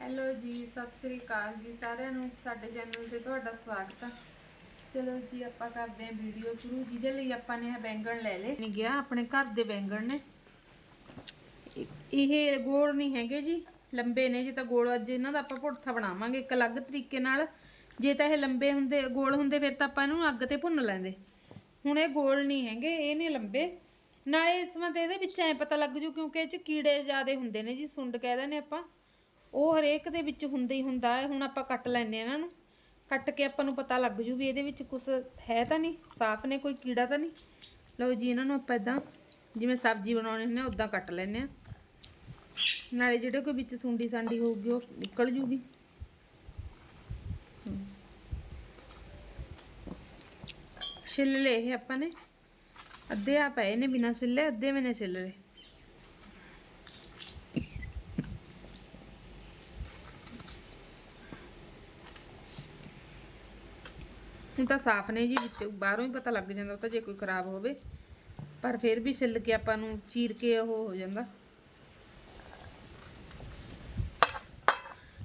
Hello ਜੀ, ਸਤਿ ਸ੍ਰੀ ਅਕਾਲ ਜੀ ਸਾਰਿਆਂ ਨੂੰ, ਸਾਡੇ ਚੈਨਲ ਤੇ ਤੁਹਾਡਾ ਸਵਾਗਤ ਹੈ ਚਲੋ ਜੀ, ਆਪਾਂ ਕਰਦੇ ਹਾਂ ਵੀਡੀਓ ਸ਼ੁਰੂ, ਜਿਹਦੇ ਲਈ ਆਪਾਂ ਨੇ ਇਹ ਬੈਂਗਣ ਲੈ ਲਏ। ਨਹੀਂ ਗਿਆ, ਆਪਣੇ ਘਰ ਦੇ ਬੈਂਗਣ ਨੇ। ਇਹ ਗੋਲ ਨਹੀਂ ਹੈਗੇ ਜੀ, ਲੰਬੇ ਨੇ, ਜੇ ਤਾਂ ਗੋਲ ਅੱਜ ਇਹਨਾਂ ਦਾ ਆਪਾਂ ਭੁਰਥਾ ਬਣਾਵਾਂਗੇ ਇੱਕ ਅਲੱਗ ਤਰੀਕੇ ਨਾਲ। ਜੇ ਤਾਂ ਇਹ ਲੰਬੇ ਹੁੰਦੇ, ਗੋਲ ਹੁੰਦੇ, ਫਿਰ ਤਾਂ ਆਪਾਂ ਇਹਨੂੰ ਅੱਗ ਤੇ ਭੁੰਨ ਲੈਂਦੇ। ਹੁਣ ਇਹ ਗੋਲ ਨਹੀਂ ਹੈਗੇ, ਇਹ ਨੇ ਲੰਬੇ। ਨਾਲੇ ਇਸ ਮਤ ਇਹਦੇ ਵਿੱਚ ਐ ਪਤਾ ਲੱਗ ਜੂ, ਕਿਉਂਕਿ ਇਹ ਚ ਕੀੜੇ ਜ਼ਿਆਦੇ ਹੁੰਦੇ ਨੇ ਜੀ, ਸੁੰਡ ਕਹਿ ਦਿੰਦੇ ਆਪਾਂ। ਉਹ ਹਰੇਕ ਦੇ ਵਿੱਚ ਹੁੰਦਾ ਹੀ ਹੁੰਦਾ ਹੈ, ਹੁਣ ਆਪਾਂ ਕੱਟ ਲੈਣੇ ਇਹਨਾਂ ਨੂੰ। ਕੱਟ ਕੇ ਆਪਾਂ ਨੂੰ ਪਤਾ ਲੱਗ ਜੂ ਵੀ ਇਹਦੇ ਵਿੱਚ ਕੁਝ ਹੈ ਤਾਂ ਨਹੀਂ, ਸਾਫ਼ ਨੇ, ਕੋਈ ਕੀੜਾ ਤਾਂ ਨਹੀਂ। ਲਓ ਜੀ, ਇਹਨਾਂ ਨੂੰ ਆਪਾਂ ਇਦਾਂ ਜਿਵੇਂ ਸਬਜ਼ੀ ਬਣਾਉਣੀ ਹੁੰਦੀ ਉਦਾਂ ਕੱਟ ਲੈਣੇ ਆ ਨਾਲੇ ਜਿਹੜੇ ਕੋਈ ਵਿੱਚ ਸੁੰਡੀ ਸਾਂਡੀ ਹੋਊਗੀ, ਉਹ ਨਿਕਲ ਜੂਗੀ। ਛਿੱਲ ਲਏ ਇਹ ਆਪਾਂ ਨੇ। ਅੱਧੇ ਆ ਪਏ ਨੇ ਬਿਨਾਂ ਛਿੱਲੇ, ਅੱਧੇ ਮੈਨੇ ਛਿੱਲ ਲਏ। ਹੁਣ ਤਾਂ ਸਾਫ਼ ਨੇ ਜੀ ਵਿੱਚ, ਬਾਹਰੋਂ ਹੀ ਪਤਾ ਲੱਗ ਜਾਂਦਾ ਉਹ ਤਾਂ ਜੇ ਕੋਈ ਖਰਾਬ ਹੋਵੇ। ਪਰ ਫਿਰ ਵੀ ਛਿੱਲ ਕੇ ਆਪਾਂ ਨੂੰ ਚੀਰ ਕੇ ਉਹ ਹੋ ਜਾਂਦਾ।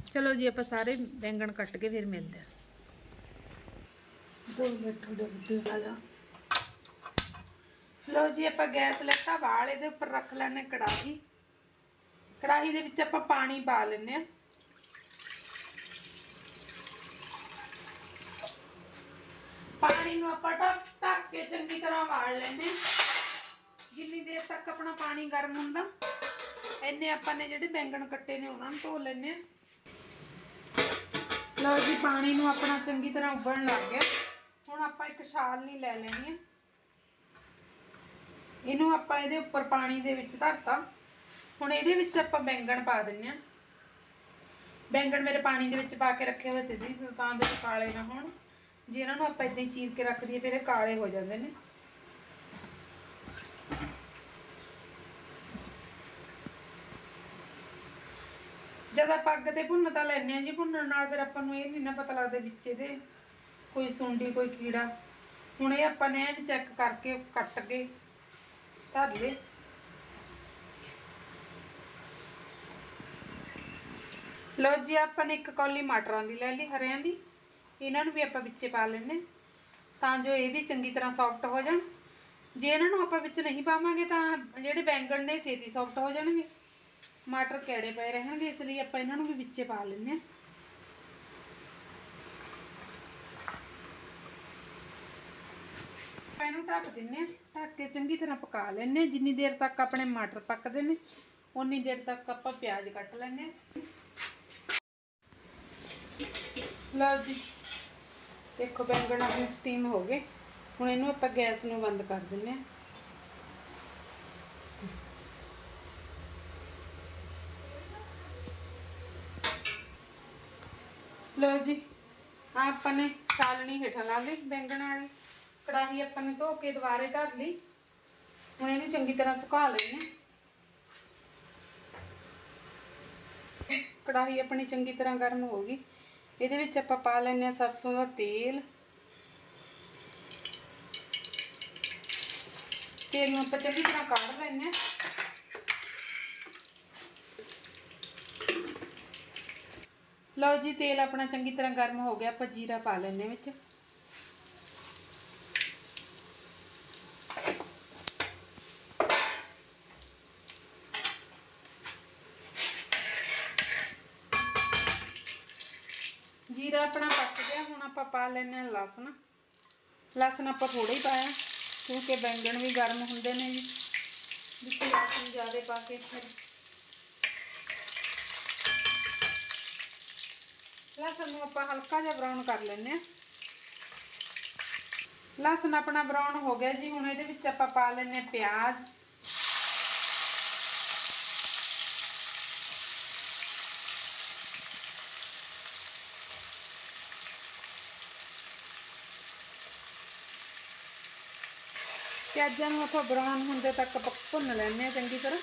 ਚਲੋ ਜੀ, ਆਪਾਂ ਸਾਰੇ ਬੈਂਗਣ ਕੱਟ ਕੇ ਫਿਰ ਮਿਲਦੇ ਹਾਂ। 2 ਮਿੰਟ ਦੇ ਉੱਤੇ ਲਓ ਜੀ, ਆਪਾਂ ਗੈਸ ਲੈਤਾ, ਵਾਲ ਇਹਦੇ ਉੱਪਰ ਰੱਖ ਲੈਣੇ ਕੜਾਹੀ। ਕੜਾਹੀ ਦੇ ਵਿੱਚ ਆਪਾਂ ਪਾਣੀ ਪਾ ਲੈਣੇ ਆ ਪਾਣੀ ਨੂੰ ਆਪਾਂ ਢੱਕ ਢੱਕ ਕੇ ਚੰਗੀ ਤਰ੍ਹਾਂ ਵਾਲ ਲੈਣੇ ਜਿੰਨੀ ਦੇਰ ਤੱਕ ਆਪਣਾ ਪਾਣੀ ਗਰਮ ਹੁੰਦਾ, ਇੰਨੇ ਆਪਾਂ ਨੇ ਜਿਹੜੇ ਬੈਂਗਣ ਕੱਟੇ ਨੇ ਉਹਨਾਂ ਨੂੰ ਧੋ ਲੈਣੇ ਆ ਲਓ ਜੀ, ਪਾਣੀ ਨੂੰ ਆਪਣਾ ਚੰਗੀ ਤਰ੍ਹਾਂ ਉਬਲਣ ਲੱਗ ਗਿਆ। ਹੁਣ ਆਪਾਂ ਇੱਕ ਛਾਲ ਨਹੀਂ ਲੈ ਲੈਣੀ ਆ ਇਹਨੂੰ ਆਪਾਂ ਇਹਦੇ ਉੱਪਰ ਪਾਣੀ ਦੇ ਵਿੱਚ ਧਰਤਾ। ਹੁਣ ਇਹਦੇ ਵਿੱਚ ਆਪਾਂ ਬੈਂਗਣ ਪਾ ਦਿੰਨੇ ਆ ਬੈਂਗਣ ਮੇਰੇ ਪਾਣੀ ਦੇ ਵਿੱਚ ਪਾ ਕੇ ਰੱਖੇ ਹੋਏ ਤੇ ਜੀ, ਤਾਂ ਦੇ ਕਾਲੇ ਨਾ ਹੋਣ। ਜੇ ਇਹਨਾਂ ਨੂੰ ਆਪਾਂ ਇਦਾਂ ਹੀ ਚੀਰ ਕੇ ਰੱਖ ਦਈਏ, ਫਿਰ ਇਹ ਕਾਲੇ ਹੋ ਜਾਂਦੇ ਨੇ। ਜਦ ਆਪਾਂ ਅੱਗ ਤੇ ਭੁੰਨ ਤਾਂ ਲੈਣੇ ਆ ਜੀ, ਭੁੰਨਣ ਨਾਲ ਫਿਰ ਆਪਾਂ ਨੂੰ ਇਹ ਨਹੀਂ ਨਾ ਪਤਾ ਲੱਗਦਾ ਵਿੱਚ ਇਹਦੇ ਕੋਈ ਸੁੰਡੀ, ਕੋਈ ਕੀੜਾ। ਹੁਣ ਇਹ ਆਪਾਂ ਨੇ ਚੈੱਕ ਕਰਕੇ ਕੱਟ ਕੇ ਧਰ ਲਏ। ਲਓ ਜੀ, ਆਪਾਂ ਨੇ ਇੱਕ ਕੌਲੀ ਮਟਰਾਂ ਦੀ ਲੈ ਲਈ, ਹਰਿਆਂ ਦੀ। ਇਹਨਾਂ ਨੂੰ ਵੀ ਆਪਾਂ ਵਿੱਚੇ ਪਾ ਲੈਣੇ ਤਾਂ ਜੋ ਇਹ ਵੀ ਚੰਗੀ ਤਰ੍ਹਾਂ ਸੌਫਟ ਹੋ ਜਾਣ। ਜੇ ਇਹਨਾਂ ਨੂੰ ਆਪਾਂ ਵਿੱਚ ਨਹੀਂ ਪਾਵਾਂਗੇ ਤਾਂ ਜਿਹੜੇ ਬੈਂਗਣ ਨੇ ਛੇਤੀ ਸੌਫਟ ਹੋ ਜਾਣਗੇ। ਮਟਰ ਕਿਹੜੇ ਪਏ ਰਹਿਣਗੇ, ਇਸ ਲਈ ਆਪਾਂ ਇਹਨਾਂ ਨੂੰ ਵੀ ਵਿੱਚੇ ਪਾ ਲੈਣੇ ਆ ਆਪਾਂ ਇਹਨੂੰ ਢੱਕ ਦਿੰਨੇ ਆ ਢੱਕ ਕੇ ਚੰਗੀ ਤਰ੍ਹਾਂ ਪਕਾ ਲੈਣੇ ਆ ਜਿੰਨੀ ਦੇਰ ਤੱਕ ਆਪਣੇ ਮਟਰ ਪੱਕਦੇ ਨੇ ਉਨੀ ਦੇਰ ਤੱਕ ਆਪਾਂ ਪਿਆਜ਼ ਕੱਟ ਲੈਣੇ ਆ ਲਓ ਜੀ। ਦੇਖੋ ਬੈਂਗਣ ਆਪਣੇ ਸਟੀਮ ਹੋ ਗਏ। ਹੁਣ ਇਹਨੂੰ ਆਪਾਂ ਗੈਸ ਨੂੰ ਬੰਦ ਕਰ ਦਿੰਨੇ ਆ ਲਓ ਜੀ ਆਪਾਂ ਨੇ ਛਾਲਣੀ ਹੇਠਾਂ ਲਾ ਲਈ ਬੈਂਗਣ ਵਾਲੀ। ਕੜਾਹੀ ਆਪਾਂ ਨੇ ਧੋ ਕੇ ਦੁਬਾਰੇ ਧਰ ਲਈ। ਹੁਣ ਇਹਨੂੰ ਚੰਗੀ ਤਰ੍ਹਾਂ ਸੁਕਾ ਲੈਣੇ ਕੜਾਹੀ ਆਪਣੀ ਚੰਗੀ ਤਰ੍ਹਾਂ ਗਰਮ ਹੋ ਗਈ। ਇਹਦੇ ਵਿੱਚ ਆਪਾਂ ਪਾ ਲੈਣੇ ਆ ਸਰਸੋਂ ਦਾ ਤੇਲ। ਤੇਲ ਨੂੰ ਆਪਾਂ ਚੰਗੀ ਤਰ੍ਹਾਂ ਕਾੜ ਲੈਣੇ ਆ ਲਓ ਜੀ, ਤੇਲ ਆਪਣਾ ਚੰਗੀ ਤਰ੍ਹਾਂ ਗਰਮ ਹੋ ਗਿਆ, ਆਪਾਂ ਜੀਰਾ ਪਾ ਲੈਣੇ ਵਿੱਚ। ਜੀਰਾ ਆਪਣਾ ਪੱਕ ਗਿਆ, ਹੁਣ ਆਪਾਂ ਪਾ ਲੈਣੇ ਆ ਲਸਣ। ਲਸਣ ਆਪਾਂ ਥੋੜਾ ਹੀ ਪਾਇਆ, ਕਿਉਂਕਿ ਬੈਂਗਣ ਵੀ ਗਰਮ ਹੁੰਦੇ ਨੇ ਜੀ। ਵਿੱਚ ਲਸਣ ਜ਼ਿਆਦਾ ਪਾ ਕੇ ਫਿਰ। ਲਸਣ ਨੂੰ ਆਪਾਂ ਹਲਕਾ ਜਿਹਾ ਬਰਾਊਨ ਕਰ ਲੈਣੇ ਆ ਲਸਣ ਆਪਣਾ ਬਰਾਊਨ ਹੋ ਗਿਆ ਜੀ, ਹੁਣ ਇਹਦੇ ਵਿੱਚ ਆਪਾਂ ਪਾ ਲੈਣੇ ਆ ਪਿਆਜ਼। ਪਿਆਜ਼ਾਂ ਨੂੰ ਆਪਾਂ ਬਰਾਊਨ ਹੁੰਦੇ ਤੱਕ ਭੁੰਨ ਲੈਣੇ ਆ ਚੰਗੀ ਤਰ੍ਹਾਂ।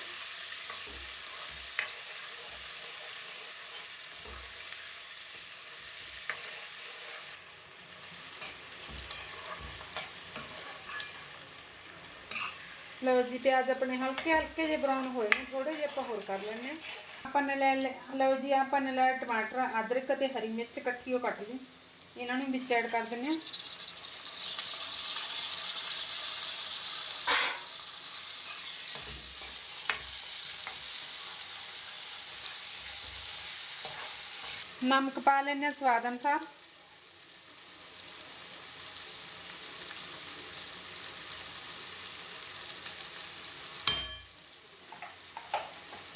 ਲਓ ਜੀ, ਪਿਆਜ਼ ਆਪਣੇ ਹਲਕੇ ਹਲਕੇ ਜਿਹੇ ਬਰਾਊਨ ਹੋਏ ਨੇ ਥੋੜੇ ਜਿਹੇ ਆਪਾਂ ਹੋਰ ਕਰ ਲੈਣੇ ਆ ਆਪਾਂ ਨੇ ਲੈ ਲੈ- ਲਓ ਜੀ, ਆਪਾਂ ਨੇ ਲੈ ਟਮਾਟਰ, ਅਦਰਕ ਤੇ ਹਰੀ ਮਿਰਚ ਇਕੱਠੀ ਉਹ ਕੱਟ ਲਈ। ਇਹਨਾਂ ਨੂੰ ਵਿੱਚ ਐਡ ਕਰ ਦਿੰਦੇ ਆ ਨਮਕ ਪਾ ਲੈਣੇ ਆ ਸਵਾਦ ਅਨੁਸਾਰ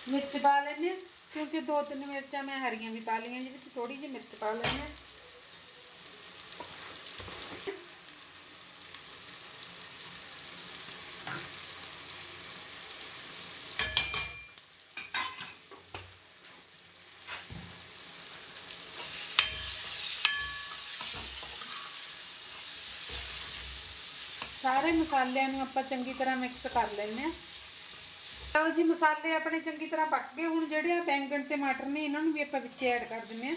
ਮਿਰਚ ਪਾ ਲੈਣੇ ਆ ਕਿਉਂਕਿ ਦੋ ਤਿੰਨ ਮਿਰਚਾਂ ਮੈਂ ਹਰੀਆਂ ਵੀ ਪਾ ਲਈਆਂ ਜਿਹਦੇ ਵਿੱਚ ਥੋੜੀ ਜਿਹੀ ਸਾਰੇ ਮਸਾਲਿਆਂ ਨੂੰ ਆਪਾਂ ਚੰਗੀ ਤਰ੍ਹਾਂ ਮਿਕਸ ਕਰ ਲੈਂਦੇ ਆ ਚਲੋ ਜੀ, ਮਸਾਲੇ ਆਪਣੇ ਚੰਗੀ ਤਰ੍ਹਾਂ ਪੱਕ ਗਏ। ਹੁਣ ਜਿਹੜੇ ਆ ਬੈਂਗਣ ਤੇ ਮਟਰ ਨੇ, ਇਹਨਾਂ ਨੂੰ ਵੀ ਆਪਾਂ ਵਿੱਚ ਐਡ ਕਰ ਦਿੰਦੇ ਆ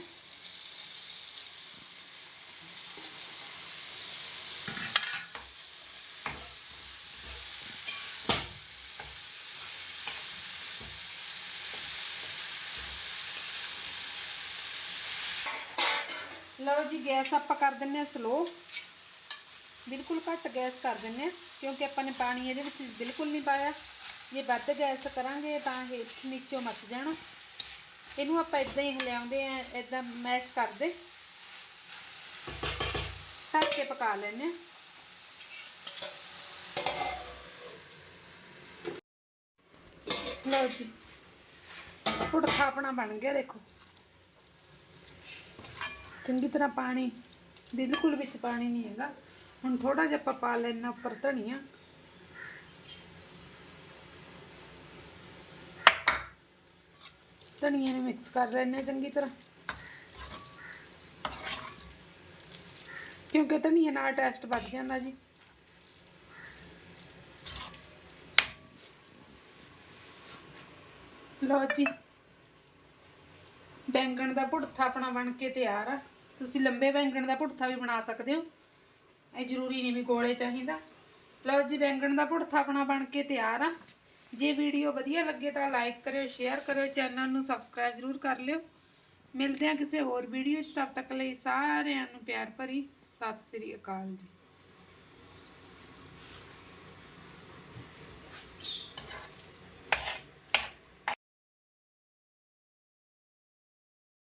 ਲਓ ਜੀ, ਗੈਸ ਆਪਾਂ ਕਰ ਦਿੰਨੇ ਆ ਸਲੋ ਬਿਲਕੁਲ ਘੱਟ ਗੈਸ ਕਰ ਦਿੰਨੇ ਆ ਕਿਉਂਕਿ ਆਪਾਂ ਨੇ ਪਾਣੀ ਇਹਦੇ ਵਿੱਚ ਬਿਲਕੁਲ ਨਹੀਂ ਪਾਇਆ। ਜੇ ਵੱਧ ਗੈਸ ਕਰਾਂਗੇ ਤਾਂ ਇਹ ਨੀਚੋਂ ਮੱਚ ਜਾਣਾ। ਇਹਨੂੰ ਆਪਾਂ ਇਦਾਂ ਹੀ ਹਿਲਾਉਂਦੇ ਆ ਇਦਾਂ ਮੈਸ਼ ਕਰਦੇ। ਢੱਕ ਕੇ ਪਕਾ ਲੈਨੇ ਆ ਲਓ ਜੀ ਪੁੜਖਾ ਆਪਣਾ ਬਣ ਗਿਆ, ਦੇਖੋ। ਚੰਗੀ ਤਰ੍ਹਾਂ ਪਾਣੀ, ਬਿਲਕੁਲ ਵਿੱਚ ਪਾਣੀ ਨਹੀਂ ਹੈਗਾ। ਹੁਣ ਥੋੜਾ ਜਿਹਾ ਆਪਾਂ ਪਾ ਲੈਣਾ ਉੱਪਰ ਧਨੀਆ। ਧਨੀਆ ਨੂੰ ਮਿਕਸ ਕਰ ਲੈਣੇ ਚੰਗੀ ਤਰ੍ਹਾਂ। ਕਿਉਂਕਿ ਧਨੀਆ ਨਾਲ ਟੇਸਟ ਵੱਧ ਜਾਂਦਾ ਜੀ। ਲਓ ਜੀ। ਬੈਂਗਣ ਦਾ ਭੁਰਥਾ ਆਪਣਾ ਬਣ ਕੇ ਤਿਆਰ ਆ। ਤੁਸੀਂ ਲੰਬੇ ਬੈਂਗਣ ਦਾ ਭੁਰਥਾ ਵੀ ਬਣਾ ਸਕਦੇ ਹੋ। ਇਹ ਜ਼ਰੂਰੀ ਨਹੀਂ ਵੀ ਗੋਲੇ ਚਾਹੀਦਾ। ਲਓ ਜੀ, ਬੈਂਗਣ ਦਾ ਭੁਰਥਾ ਆਪਣਾ ਬਣ ਕੇ ਤਿਆਰ ਆ। ਜੇ ਵੀਡੀਓ ਵਧੀਆ ਲੱਗੇ ਤਾਂ ਲਾਈਕ ਕਰਿਓ, ਸ਼ੇਅਰ ਕਰਿਓ, ਚੈਨਲ ਨੂੰ ਸਬਸਕ੍ਰਾਈਬ ਜ਼ਰੂਰ ਕਰ ਲਿਓ। ਮਿਲਦੇ ਹਾਂ ਕਿਸੇ ਹੋਰ ਵੀਡੀਓ 'ਚ, ਤਦ ਤੱਕ ਲਈ ਸਾਰਿਆਂ ਨੂੰ ਪਿਆਰ ਭਰੀ। ਸਤਿ ਸ੍ਰੀ ਅਕਾਲ ਜੀ।